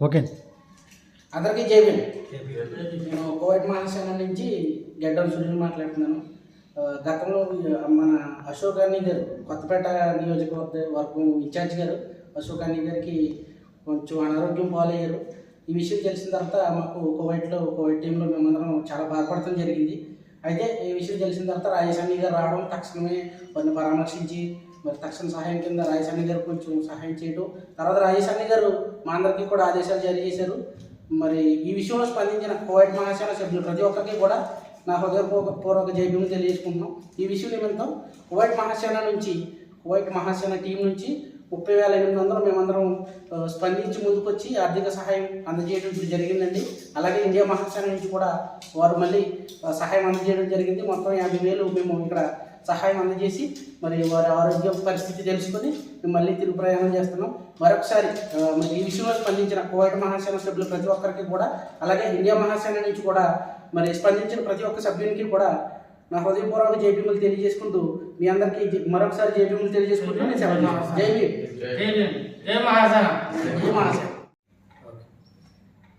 Okay. అందరికీ జైబీన్ నేను Covid Mahasena నుంచి గడ్డం సునీల్ మాట్లాడుతున్నాను. గతంలో మన అశోక్ అన్ని గారు కొత్తపేట నియోజకవర్గ వర్గం ఇన్ఛార్జ్ గారు అశోక్ అన్ని గారికి కొంచెం అనారోగ్యం పాలయ్యారు. ఈ విషయం తెలిసిన తర్వాత మాకు కోవిడ్లో కోవిడ్ టీంలో మేమందరం చాలా బాధపడటం జరిగింది. అయితే ఈ విషయం తెలిసిన తర్వాత రాజేష్ గారు రావడం తక్షణమే వారిని పరామర్శించి మరి తక్షణ సహాయం కింద రాజేష్ అన్న గారు కొంచెం సహాయం చేయడం తర్వాత రాజేష్ అన్న గారు మా అందరికీ కూడా ఆదేశాలు జారీ చేశారు. మరి ఈ విషయంలో స్పందించిన కోవిడ్ మహాశాల సభ్యులు ప్రతి ఒక్కరికి కూడా నా హృదయపూర్వక జైభీములు తెలియజేసుకుంటున్నాం. ఈ విషయం నిమిత్తం కోవిడ్ మహాసేన నుంచి కోవిడ్ మహాసేన టీం నుంచి ముప్పై వేల ఎనిమిది వందలు మేమందరం స్పందించి ముందుకొచ్చి ఆర్థిక సహాయం అందజేయడం జరిగిందండి. అలాగే ఇండియా మహాశాల నుంచి కూడా వారు మళ్ళీ సహాయం అందజేయడం జరిగింది. మొత్తం యాభై వేలు మేము ఇక్కడ సహాయం అందజేసి మరి వారి ఆరోగ్య పరిస్థితి తెలుసుకొని మేము మళ్ళీ తిరుగు ప్రయాణం చేస్తున్నాం. మరొకసారి మరి ఈ విషయంలో స్పందించిన కోవిడ్ మహాసేన సభ్యులు ప్రతి ఒక్కరికి కూడా అలాగే ఇండియా మహాసేన నుంచి కూడా మరి స్పందించిన ప్రతి ఒక్క సభ్యునికి కూడా నా హృదయపూర్వక జైబీములు తెలియజేసుకుంటూ మీ అందరికీ జై- మరొకసారి జైబీములు తెలియజేసుకుంటూ నేను సెలవు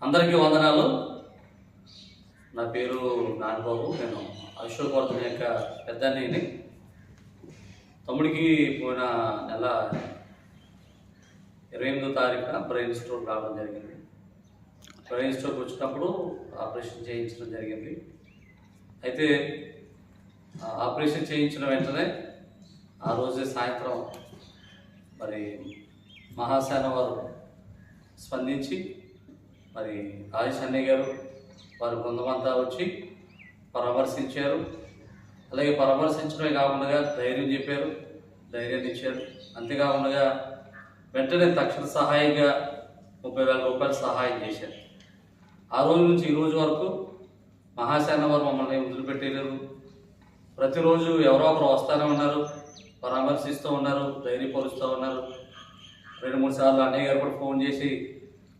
అందరికీ వందనాలు. నా పేరు నాన్నబాబు నేను అశోక్ వర్ధన్ యొక్క పెద్దన్నయ్యని తమ్ముడికి పోయిన నెల ఇరవై ఎనిమిదో తారీఖున బ్రెయిన్ స్ట్రోక్ రావడం జరిగింది. బ్రెయిన్ స్ట్రోక్ వచ్చినప్పుడు ఆపరేషన్ చేయించడం జరిగింది. అయితే ఆపరేషన్ చేయించిన వెంటనే ఆ రోజే సాయంత్రం మరి మహాసేన వారు స్పందించి మరి రాజేష్ అన్నయ్య గారు వారి బృందమంతా వచ్చి పరామర్శించారు. అలాగే పరామర్శించడమే కాకుండా ధైర్యం చెప్పారు. ధైర్యాన్ని ఇచ్చారు. అంతేకాకుండా వెంటనే తక్షణ సహాయంగా ముప్పై వేల రూపాయలు సహాయం చేశారు. ఆ రోజు నుంచి ఈ రోజు వరకు మహాశాన వారు మమ్మల్ని వదిలిపెట్టలేదు ప్రతిరోజు ఎవరో ఒకరు వస్తూనే ఉన్నారు పరామర్శిస్తూ ఉన్నారు ధైర్యపరుస్తూ ఉన్నారు. రెండు మూడు సార్లు అన్నయ్య గారు కూడా ఫోన్ చేసి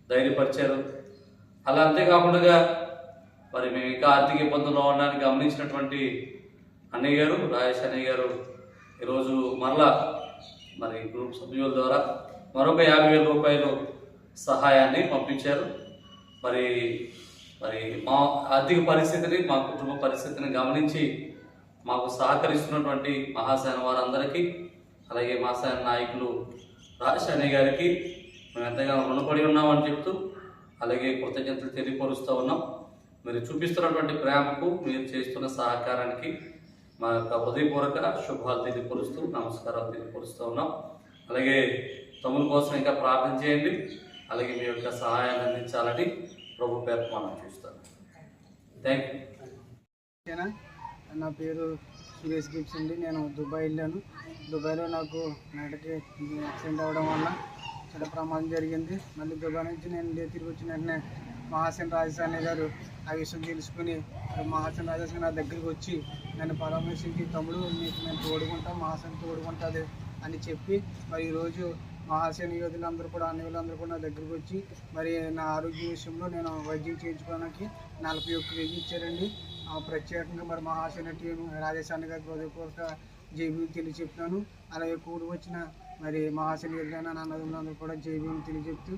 ధైర్యపరిచారు. అలా అంతేకాకుండా మరి మేము ఇంకా ఆర్థిక ఇబ్బందుల్లో ఉండడానికి గమనించినటువంటి అన్నయ్య గారు రాజేష్ అన్నయ్య గారు ఈరోజు మరలా మరి గ్రూప్ సభ్యుల ద్వారా మరొక యాభై వేల రూపాయలు సహాయాన్ని పంపించారు. మరి మరి మా ఆర్థిక పరిస్థితిని మా కుటుంబ పరిస్థితిని గమనించి మాకు సహకరిస్తున్నటువంటి మహాసేన వారందరికీ అలాగే మహాసేన నాయకులు రాజేష్ అన్నయ్య గారికి మేము ఎంతగానో రుణపడి ఉన్నామని చెప్తూ అలాగే కృతజ్ఞతలు తెలియపరుస్తూ ఉన్నాం. మీరు చూపిస్తున్నటువంటి ప్రేమకు మీరు చేస్తున్న సహకారానికి మా యొక్క హృదయపూర్వక శుభాలు తెలియపరుస్తూ నమస్కారాలు తెలియపరుస్తూ ఉన్నాం. అలాగే తమ్ముల కోసం ఇంకా ప్రార్థన చేయండి. అలాగే మీ యొక్క సహాయాన్ని అందించాలని ప్రభు పేరు మనం చూస్తాను థ్యాంక్ యూ నా పేరు సురేష్ గిప్స్ అండి. నేను దుబాయ్ వెళ్ళాను. దుబాయ్లో నాకు నైట్కి యాక్సిడెంట్ అవ్వడం వల్ల చాలా ప్రమాదం జరిగింది. మళ్ళీ దుబాయ్ నుంచి నేను తిరిగి వచ్చిన వెంటనే మహాసేన్ రాజధాని గారు ఆ విషయం తెలుసుకుని మహాసేన్ రాజధాని నా దగ్గరికి వచ్చి నన్ను పరామర్శించి తమ్ముడు నీకు నేను తోడుకుంటాను మహాసన్ తోడుకుంటుంది అని చెప్పి మరి ఈరోజు మహాసేన యోధులందరూ కూడా అన్నయ్యలందరూ కూడా నా దగ్గరికి వచ్చి మరి నా ఆరోగ్య విషయంలో నేను వైద్యం చేయించుకోవడానికి నలభై ఒక్క వెయ్యి ఇచ్చారండి. ప్రత్యేకంగా మరి మహాసేన టీం రాజేశాన్ని గారికి హృదయపూర్వక జైబీని తెలియచెప్తున్నాను అలాగే కూడి వచ్చిన మరి మహాసేన యోధులైన నా నదులందరూ కూడా జైబీని తెలియజెప్తూ